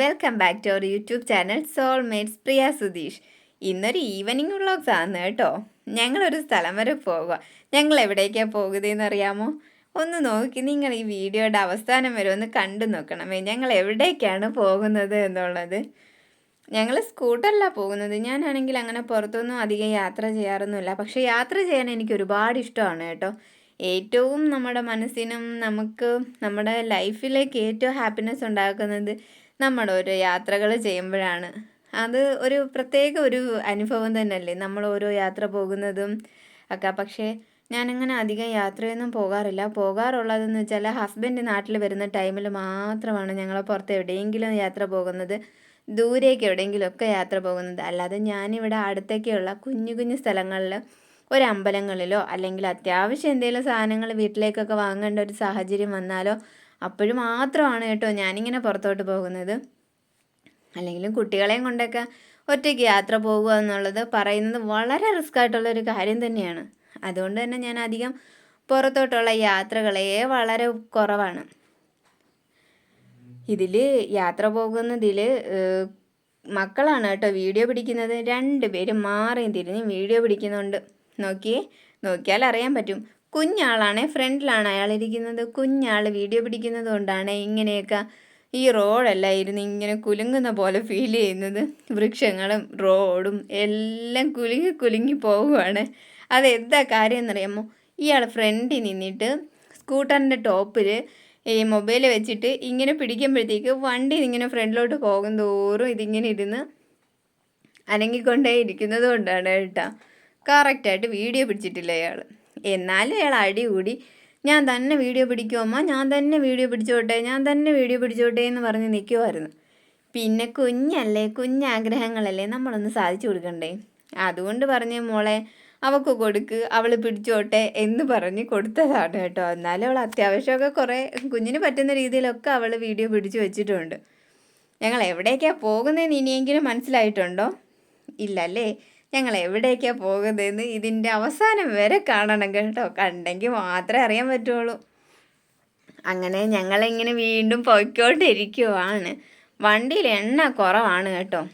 Welcome back to our YouTube channel soulmates Priya Sudheesh ഇന്നൊരു evening vlogs ആണ് കേട്ടോ. ഞങ്ങളൊരു സ്ഥലം വരെ പോകുക ഞങ്ങൾ എവിടേക്കാണ് പോകുന്നതെന്ന് അറിയാമോ? ഒന്ന് നോക്കി നിങ്ങൾ ഈ വീഡിയോയുടെ അവസാനം വരെ ഒന്ന് കണ്ടു നോക്കണമേ. ഞങ്ങൾ എവിടേക്കാണ് പോകുന്നത് എന്നുള്ളത്. ഞങ്ങൾ സ്കൂട്ടറിലാണ് പോകുന്നത്. ഞാനാണെങ്കിൽ അങ്ങനെ പുറത്തൊന്നും അധികം യാത്ര ചെയ്യാറൊന്നുമില്ല. പക്ഷേ യാത്ര ചെയ്യാൻ എനിക്ക് ഒരുപാട് ഇഷ്ടമാണ് കേട്ടോ. ഏറ്റവും നമ്മുടെ മനസ്സിനും നമുക്ക് നമ്മുടെ ലൈഫിലേക്ക് ഏറ്റവും ഹാപ്പിനെസ് ഉണ്ടാക്കുന്നത് നമ്മുടെ ഓരോ യാത്രകൾ ചെയ്യുമ്പോഴാണ്. അത് ഒരു പ്രത്യേക ഒരു അനുഭവം തന്നെയല്ലേ? നമ്മൾ ഓരോ യാത്ര പോകുന്നതും ഒക്കെ. പക്ഷേ ഞാനങ്ങനെ അധികം യാത്രയൊന്നും പോകാറില്ല. പോകാറുള്ളതെന്ന് വെച്ചാൽ ഹസ്ബൻഡ് നാട്ടിൽ വരുന്ന ടൈമിൽ മാത്രമാണ് ഞങ്ങൾ പുറത്ത് എവിടെയെങ്കിലും യാത്ര പോകുന്നത്. ദൂരേക്ക് എവിടെയെങ്കിലുമൊക്കെ യാത്ര പോകുന്നത്. അല്ലാതെ ഞാനിവിടെ അടുത്തൊക്കെയുള്ള കുഞ്ഞു കുഞ്ഞു സ്ഥലങ്ങളിൽ ഒരു അമ്പലങ്ങളിലോ അല്ലെങ്കിൽ അത്യാവശ്യം എന്തെങ്കിലും സാധനങ്ങൾ വീട്ടിലേക്കൊക്കെ വാങ്ങേണ്ട ഒരു സാഹചര്യം വന്നാലോ അപ്പോഴും മാത്രമാണ് കേട്ടോ ഞാനിങ്ങനെ പുറത്തോട്ട് പോകുന്നത്. അല്ലെങ്കിലും കുട്ടികളെയും കൊണ്ടൊക്കെ ഒറ്റയ്ക്ക് യാത്ര പോകുക എന്നുള്ളത് പറയുന്നത് വളരെ റിസ്ക് ആയിട്ടുള്ള ഒരു കാര്യം തന്നെയാണ്. അതുകൊണ്ട് തന്നെ ഞാൻ അധികം പുറത്തോട്ടുള്ള യാത്രകളേ വളരെ കുറവാണ്. ഇതിൽ യാത്ര പോകുന്നതിൽ മക്കളാണ് കേട്ടോ വീഡിയോ പിടിക്കുന്നത്. രണ്ട് പേര് മാറിയും തിരിഞ്ഞ് വീഡിയോ പിടിക്കുന്നുണ്ട്. നോക്കിയേ നോക്കിയാൽ അറിയാൻ പറ്റും. കുഞ്ഞാളാണ് ഫ്രണ്ടിലാണ് അയാൾ ഇരിക്കുന്നത്. കുഞ്ഞാൾ വീഡിയോ പിടിക്കുന്നത് കൊണ്ടാണ് ഇങ്ങനെയൊക്കെ ഈ റോഡല്ലായിരുന്നു ഇങ്ങനെ കുലുങ്ങുന്ന പോലെ ഫീൽ ചെയ്യുന്നത്. വൃക്ഷങ്ങളും റോഡും എല്ലാം കുലുങ്ങി കുലുങ്ങി പോവുകയാണ്. അത് എന്താ കാര്യം എന്നറിയാമോ ഇയാൾ ഫ്രണ്ടിൽ നിന്നിട്ട് സ്കൂട്ടറിന്റെ ടോപ്പിൽ ഈ മൊബൈൽ വെച്ചിട്ട് ഇങ്ങനെ പിടിക്കുമ്പോഴത്തേക്ക് വണ്ടി ഇങ്ങനെ ഫ്രണ്ടിലോട്ട് പോകും തോറും ഇതിങ്ങനെ ഇരുന്ന് അനങ്ങിക്കൊണ്ടേ ഇരിക്കുന്നത് കൊണ്ടാണ് കേട്ടോ. കറക്റ്റായിട്ട് വീഡിയോ പിടിച്ചിട്ടില്ല അയാൾ എന്നാലും അയാൾ അടി കൂടി ഞാൻ തന്നെ വീഡിയോ പിടിക്കുമോ ഞാൻ തന്നെ വീഡിയോ പിടിച്ചോട്ടെ? ഞാൻ തന്നെ വീഡിയോ പിടിച്ചോട്ടെ? എന്ന് പറഞ്ഞ് നിൽക്കുമായിരുന്നു പിന്നെ കുഞ്ഞല്ലേ കുഞ്ഞാഗ്രഹങ്ങളല്ലേ നമ്മളൊന്ന് സാധിച്ചു കൊടുക്കണ്ടേ? അതുകൊണ്ട് പറഞ്ഞ് മോളെ അവൾക്ക് കൊടുക്ക് അവൾ പിടിച്ചോട്ടെ എന്ന് പറഞ്ഞ് കൊടുത്തതാണ് കേട്ടോ. എന്നാലും അവൾ അത്യാവശ്യമൊക്കെ കുറേ കുഞ്ഞിന് പറ്റുന്ന രീതിയിലൊക്കെ അവൾ വീഡിയോ പിടിച്ചു വെച്ചിട്ടുണ്ട്. ഞങ്ങൾ എവിടേക്കാണ് പോകുന്നതെന്ന് ഇനിയെങ്കിലും മനസ്സിലായിട്ടുണ്ടോ? ഇല്ലല്ലേ? ഞങ്ങൾ എവിടേക്കാണ് പോകുന്നതെന്ന് ഇതിന്റെ അവസാനം വരെ കാണണം കേട്ടോ. കണ്ടെങ്കിൽ മാത്രമേ അറിയാൻ പറ്റുള്ളൂ. അങ്ങനെ ഞങ്ങളിങ്ങനെ വീണ്ടും പൊയ്ക്കോണ്ടിരിക്കുവാണ്. വണ്ടിയിൽ എണ്ണ കുറവാണ് കേട്ടോ.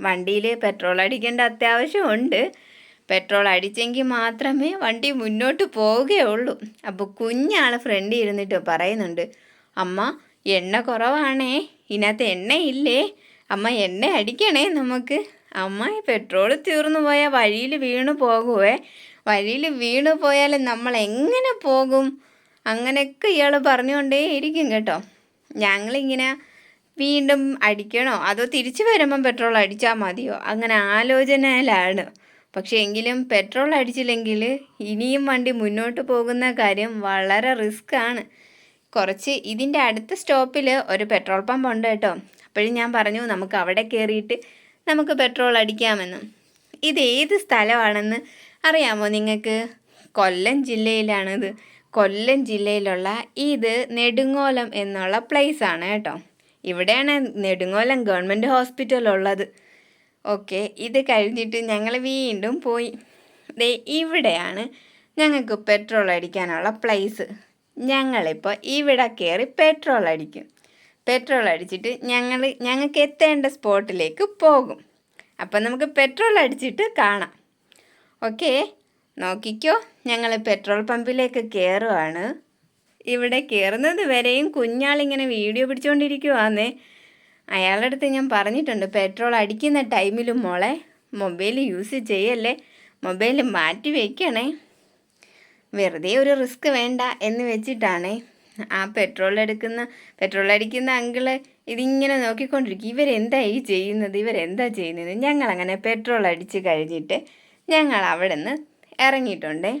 വണ്ടിയിൽ പെട്രോൾ അടിക്കേണ്ട അത്യാവശ്യമുണ്ട്. പെട്രോൾ അടിച്ചെങ്കിൽ മാത്രമേ വണ്ടി മുന്നോട്ട് പോവുകയുള്ളൂ. അപ്പോൾ കുഞ്ഞാൾ ഫ്രണ്ടിൽ ഇരുന്നിട്ട് പറയുന്നുണ്ട് അമ്മ എണ്ണ കുറവാണേ. ഇതിനകത്ത് എണ്ണയില്ലേ? അമ്മ എണ്ണ അടിക്കണേ നമുക്ക്. അമ്മ പെട്രോൾ തീർന്നു പോയാൽ വഴിയിൽ വീണു പോകുവേ. വഴിയിൽ വീണു പോയാൽ നമ്മൾ എങ്ങനെ പോകും? അങ്ങനെയൊക്കെ ഇയാൾ പറഞ്ഞുകൊണ്ടേ ഇരിക്കും കേട്ടോ. ഞങ്ങളിങ്ങനെ വീണ്ടും അടിക്കണോ? അതോ തിരിച്ചു വരുമ്പം പെട്രോൾ അടിച്ചാൽ മതിയോ? അങ്ങനെ ആലോചനയിലാണ്. പക്ഷേ എങ്കിലും പെട്രോൾ അടിച്ചില്ലെങ്കിൽ ഇനിയും വണ്ടി മുന്നോട്ട് പോകുന്ന കാര്യം വളരെ റിസ്ക് ആണ്. കുറച്ച് ഇതിന്റെ അടുത്ത സ്റ്റോപ്പിൽ ഒരു പെട്രോൾ പമ്പ് ഉണ്ട് കേട്ടോ. അപ്പോഴും ഞാൻ പറഞ്ഞു നമുക്ക് അവിടെ കയറിയിട്ട് നമുക്ക് പെട്രോൾ അടിക്കാമെന്നും. ഇത് ഏത് സ്ഥലമാണെന്ന് അറിയാമോ നിങ്ങൾക്ക്? കൊല്ലം ജില്ലയിലാണിത്. കൊല്ലം ജില്ലയിലുള്ള ഇത് നെടുങ്ങോലം എന്നുള്ള പ്ലേസ് ആണ് കേട്ടോ. ഇവിടെയാണ് നെടുങ്ങോലം ഗവൺമെന്റ് ഹോസ്പിറ്റൽ ഉള്ളത്. ഓക്കെ ഇത് കഴിഞ്ഞിട്ട് ഞങ്ങൾ വീണ്ടും പോയി. ദേ ഇവിടെയാണ് ഞങ്ങൾക്ക് പെട്രോൾ അടിക്കാനുള്ള പ്ലേസ് ഞങ്ങളിപ്പോൾ ഇവിടെ കയറി പെട്രോൾ അടിക്കും. പെട്രോൾ അടിച്ചിട്ട് ഞങ്ങൾ ഞങ്ങൾക്ക് എത്തേണ്ട സ്പോട്ടിലേക്ക് പോകും. അപ്പം നമുക്ക് പെട്രോൾ അടിച്ചിട്ട് കാണാം. ഓക്കെ? നോക്കിക്കോ ഞങ്ങൾ പെട്രോൾ പമ്പിലേക്ക് കയറുവാണ് ഇവിടെ കയറുന്നത് വരെയും കുഞ്ഞാളിങ്ങനെ വീഡിയോ പിടിച്ചുകൊണ്ടിരിക്കുവാന്നേ അയാളുടെ അടുത്ത് ഞാൻ പറഞ്ഞിട്ടുണ്ട് പെട്രോൾ അടിക്കുന്ന ടൈമിലും മോളെ മൊബൈൽ യൂസ് ചെയ്യല്ലേ മൊബൈൽ മാറ്റി വയ്ക്കണേ വെറുതെ ഒരു റിസ്ക് വേണ്ട എന്ന് വെച്ചിട്ടാണേ. ആ പെട്രോൾ എടുക്കുന്ന പെട്രോൾ അടിക്കുന്ന അങ്കിൾ ഇതിങ്ങനെ നോക്കിക്കൊണ്ടിരിക്കും. ഇവരെന്താ ഈ ചെയ്യുന്നത്? ഇവരെന്താ ചെയ്യുന്നത്? ഞങ്ങളങ്ങനെ പെട്രോൾ അടിച്ച് കഴിഞ്ഞിട്ട് ഞങ്ങൾ അവിടെ നിന്ന് ഇറങ്ങിയിട്ടുണ്ടേ.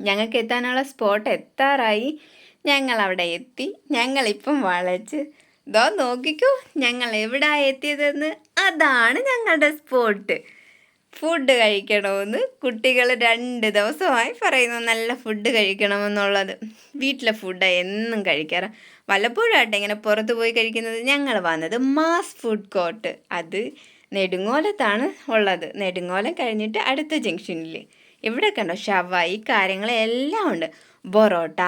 ഞങ്ങൾക്ക് എത്താനുള്ള സ്പോട്ട് എത്താറായി. ഞങ്ങൾ അവിടെ എത്തി. ഞങ്ങളിപ്പം വളച്ച്. ഇതോ നോക്കിക്കോ ഞങ്ങൾ എവിടെ എത്തിയതെന്ന്? അതാണ് ഞങ്ങളുടെ സ്പോട്ട് ഫുഡ് കഴിക്കണമെന്ന് കുട്ടികൾ രണ്ട് ദിവസമായി പറയുന്നു നല്ല ഫുഡ് കഴിക്കണമെന്നുള്ളത്. വീട്ടിലെ ഫുഡ് എന്നും കഴിക്കാറ്. വല്ലപ്പോഴാട്ടെ ഇങ്ങനെ പുറത്ത് പോയി കഴിക്കുന്നത് ഞങ്ങൾ വന്നത് മാസ് ഫുഡ് കോർട്ട് അത് നെടുങ്ങോലത്താണ് ഉള്ളത്. നെടുങ്ങോലം കഴിഞ്ഞിട്ട് അടുത്ത ജംഗ്ഷനിൽ ഇവിടെ കണ്ടോ ഷവായി കാര്യങ്ങളെല്ലാം ഉണ്ട്. പൊറോട്ട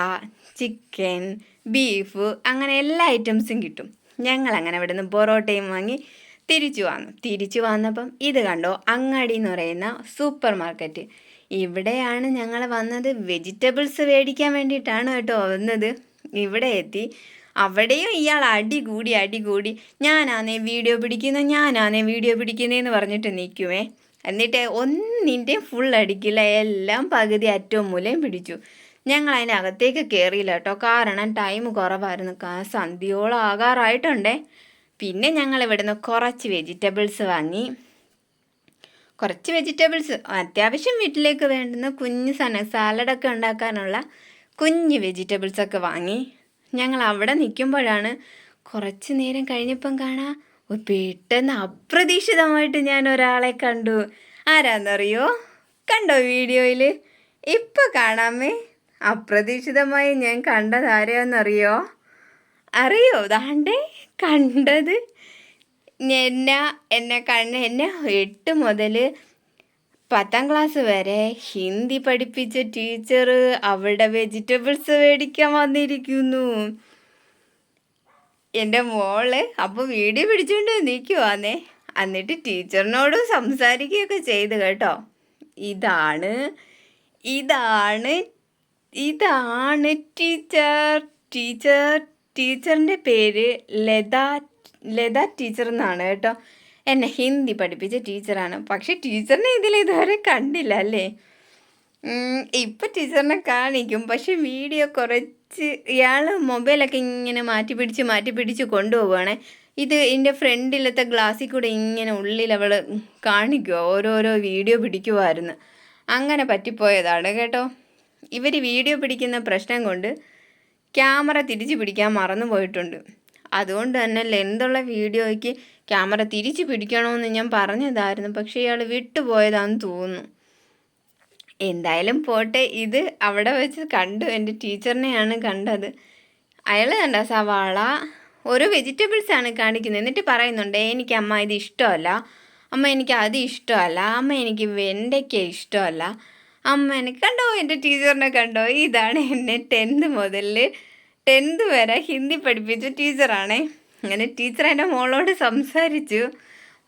ചിക്കൻ ബീഫ് അങ്ങനെ എല്ലാ ഐറ്റംസും കിട്ടും. ഞങ്ങൾ അങ്ങനെ ഇവിടുന്ന് പൊറോട്ടയും വാങ്ങി തിരിച്ചു വന്നു. തിരിച്ചു വന്നപ്പം ഇത് കണ്ടോ? അങ്ങാടി എന്ന് പറയുന്ന സൂപ്പർ മാർക്കറ്റ് ഇവിടെയാണ് ഞങ്ങൾ വന്നത്. വെജിറ്റബിൾസ് മേടിക്കാൻ വേണ്ടിയിട്ടാണ് കേട്ടോ വന്നത്. ഇവിടെ എത്തി. അവിടെയും ഇയാൾ അടി കൂടി അടി കൂടി ഞാനാന്നേ വീഡിയോ പിടിക്കുന്ന ഞാനാന്നേ വീഡിയോ പിടിക്കുന്നതെന്ന് പറഞ്ഞിട്ട് നിൽക്കുമേ എന്നിട്ട് ഒന്നിന്റെയും ഫുൾ അടിക്കില്ല. എല്ലാം പകുതി അറ്റവും മൂലയും പിടിച്ചു. ഞങ്ങൾ അതിനകത്തേക്ക് കയറിയില്ല കേട്ടോ. കാരണം ടൈം കുറവായിരുന്നു. സന്ധ്യോളം ആകാറായിട്ടുണ്ടേ. പിന്നെ ഞങ്ങൾ ഇവിടുന്ന് കുറച്ച് വെജിറ്റബിൾസ് വാങ്ങി. കുറച്ച് വെജിറ്റബിൾസ് അത്യാവശ്യം വീട്ടിലേക്ക് വേണ്ടുന്ന കുഞ്ഞ് സന സാലഡൊക്കെ ഉണ്ടാക്കാനുള്ള കുഞ്ഞ് വെജിറ്റബിൾസൊക്കെ വാങ്ങി. ഞങ്ങൾ അവിടെ നിൽക്കുമ്പോഴാണ് കുറച്ച് നേരം കഴിഞ്ഞപ്പം കാണാം പെട്ടെന്ന് അപ്രതീക്ഷിതമായിട്ട് ഞാൻ ഒരാളെ കണ്ടു. ആരാന്നറിയോ? കണ്ടോ വീഡിയോയിൽ ഇപ്പം കാണാമേ. അപ്രതീക്ഷിതമായി ഞാൻ കണ്ടത് ആരെയാന്നറിയോ അറിയോ? ദാണ്ടേ കണ്ടത് എന്നെ എന്നെ കണ്ണ് എന്നെ എട്ട് മുതൽ പത്താം ക്ലാസ് വരെ ഹിന്ദി പഠിപ്പിച്ച ടീച്ചർ അവിടെ വെജിറ്റബിൾസ് മേടിക്കാൻ വന്നിരിക്കുന്നു. എന്റെ മോൾ അപ്പോൾ വീഡിയോ പിടിച്ചുകൊണ്ട് നിൽക്കുവാന്നേ എന്നിട്ട് ടീച്ചറിനോട് സംസാരിക്കുകയൊക്കെ ചെയ്ത് കേട്ടോ. ഇതാണ് ഇതാണ് ഇതാണ് ടീച്ചർ ടീച്ചർ ടീച്ചറിന്റെ പേര് ലത ലത ടീച്ചർ എന്നാണ് കേട്ടോ. എന്നെ ഹിന്ദി പഠിപ്പിച്ച ടീച്ചറാണ്. പക്ഷെ ടീച്ചറിനെ ഇതിൽ ഇതുവരെ കണ്ടില്ല അല്ലേ? ഇപ്പം ടീച്ചറിനെ കാണിക്കും. പക്ഷെ വീഡിയോ കുറച്ച് ഇയാൾ മൊബൈലൊക്കെ ഇങ്ങനെ മാറ്റി പിടിച്ച് മാറ്റി പിടിച്ച് കൊണ്ടുപോവുകയാണെ. ഇത് എന്റെ ഫ്രണ്ടിലത്തെ ഗ്ലാസ്സിൽ കൂടെ ഇങ്ങനെ ഉള്ളിൽ അവൾ കാണിക്കുക ഓരോരോ വീഡിയോ പിടിക്കുമായിരുന്നു അങ്ങനെ പറ്റിപ്പോയതാണ് കേട്ടോ. ഇവർ വീഡിയോ പിടിക്കുന്ന പ്രശ്നം കൊണ്ട് ക്യാമറ തിരിച്ചു പിടിക്കാൻ മറന്നു പോയിട്ടുണ്ട്. അതുകൊണ്ട് തന്നെ ലെന്തുള്ള വീഡിയോയ്ക്ക് ക്യാമറ തിരിച്ച് പിടിക്കണമെന്ന് ഞാൻ പറഞ്ഞതായിരുന്നു. പക്ഷേ ഇയാൾ വിട്ടുപോയതാണെന്ന് തോന്നുന്നു. എന്തായാലും പോട്ടെ. ഇത് അവിടെ വെച്ച് കണ്ടു. എന്റെ ടീച്ചറിനെയാണ് കണ്ടത്. അയാൾ കണ്ട സവാള ഒരു വെജിറ്റബിൾസ് ആണ് കാണിക്കുന്നത്. എന്നിട്ട് പറയുന്നുണ്ട് എനിക്ക് അമ്മ ഇത് ഇഷ്ടമല്ല. അമ്മ എനിക്ക് അത് ഇഷ്ടമല്ല. അമ്മ എനിക്ക് വെണ്ടയ്ക്ക ഇഷ്ടമല്ല. അമ്മ എനിക്ക് കണ്ടോ? എന്റെ ടീച്ചറിനെ കണ്ടോ? ഇതാണ് എന്നെ ടെൻത്ത് മുതൽ ടെൻത്ത് വരെ ഹിന്ദി പഠിപ്പിച്ച ടീച്ചറാണേ. അങ്ങനെ ടീച്ചർ എന്റെ മോളോട് സംസാരിച്ചു.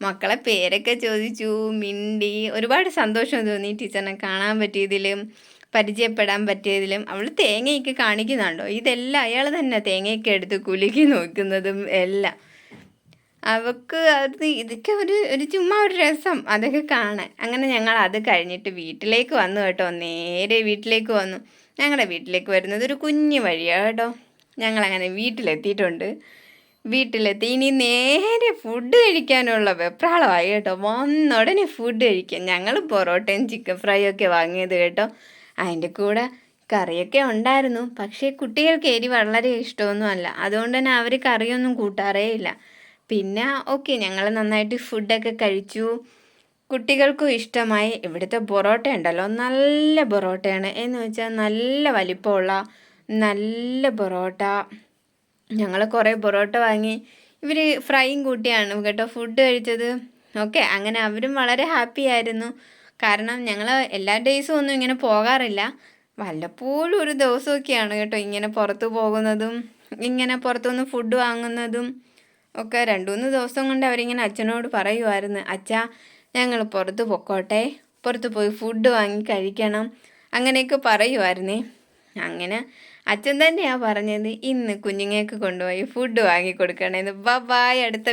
മക്കളെ പേരൊക്കെ ചോദിച്ചു മിണ്ടി ഒരുപാട് സന്തോഷം തോന്നി ടീച്ചറിനെ കാണാൻ പറ്റിയതിലും പരിചയപ്പെടാൻ പറ്റിയതിലും. അവൾ തേങ്ങയൊക്കെ കാണിക്കുന്നുണ്ടോ? ഇതെല്ലാം അയാൾ തന്നെ തേങ്ങയൊക്കെ എടുത്ത് കുലുക്കി നോക്കുന്നതും എല്ലാം. അവക്ക് അത് ഇതൊക്കെ ഒരു ഒരു ചുമ്മാ ഒരു രസം. അതൊക്കെ കാണാൻ. അങ്ങനെ ഞങ്ങൾ അത് കഴിഞ്ഞിട്ട് വീട്ടിലേക്ക് വന്നു കേട്ടോ. നേരെ വീട്ടിലേക്ക് വന്നു. ഞങ്ങളുടെ വീട്ടിലേക്ക് വരുന്നത് ഒരു കുഞ്ഞു വഴിയാണ് കേട്ടോ. ഞങ്ങളങ്ങനെ വീട്ടിലെത്തിയിട്ടുണ്ട്. വീട്ടിലെത്തി. ഇനി നേരെ ഫുഡ് കഴിക്കാനുള്ള വെപ്രാളമായി കേട്ടോ. വന്ന ഉടനെ ഫുഡ് കഴിക്കാം ഞങ്ങൾ പൊറോട്ടയും ചിക്കൻ ഫ്രൈ ഒക്കെ വാങ്ങിയത് കേട്ടോ. അതിന്റെ കൂടെ കറിയൊക്കെ ഉണ്ടായിരുന്നു. പക്ഷേ കുട്ടികൾക്ക് എരി വളരെ ഇഷ്ടമൊന്നുമല്ല. അതുകൊണ്ട് തന്നെ അവർ കറിയൊന്നും കൂട്ടാറേ ഇല്ല. പിന്നെ ഓക്കെ ഞങ്ങൾ നന്നായിട്ട് ഫുഡൊക്കെ കഴിച്ചു. കുട്ടികൾക്കും ഇഷ്ടമായി. ഇവിടുത്തെ പൊറോട്ട ഉണ്ടല്ലോ നല്ല പൊറോട്ടയാണ്. എന്ന് വെച്ചാൽ നല്ല വലിപ്പമുള്ള നല്ല പൊറോട്ട. ഞങ്ങൾ കുറേ പൊറോട്ട വാങ്ങി. ഇവർ ഫ്രൈയും കൂട്ടിയാണ് കേട്ടോ ഫുഡ് കഴിച്ചത്. ഓക്കെ അങ്ങനെ അവരും വളരെ ഹാപ്പി ആയിരുന്നു. കാരണം ഞങ്ങൾ എല്ലാ ഡേയ്സും ഒന്നും ഇങ്ങനെ പോകാറില്ല. വല്ലപ്പോഴും ഒരു ദിവസമൊക്കെയാണ് കേട്ടോ ഇങ്ങനെ പുറത്ത് പോകുന്നതും ഇങ്ങനെ പുറത്തുനിന്ന് ഫുഡ് വാങ്ങുന്നതും. ഒക്കെ രണ്ടു മൂന്ന് ദിവസം കൊണ്ട് അവരിങ്ങനെ അച്ഛനോട് പറയുമായിരുന്നു അച്ഛാ ഞങ്ങൾ പുറത്ത് പൊക്കോട്ടെ പുറത്ത് പോയി ഫുഡ് വാങ്ങി കഴിക്കണം അങ്ങനെയൊക്കെ പറയുമായിരുന്നേ അങ്ങനെ അച്ഛൻ തന്നെയാണ് പറഞ്ഞത് ഇന്ന് കുഞ്ഞുങ്ങൾക്ക് കൊണ്ടുപോയി ഫുഡ് വാങ്ങി കൊടുക്കണേന്ന്. ബ ബായ് അടുത്ത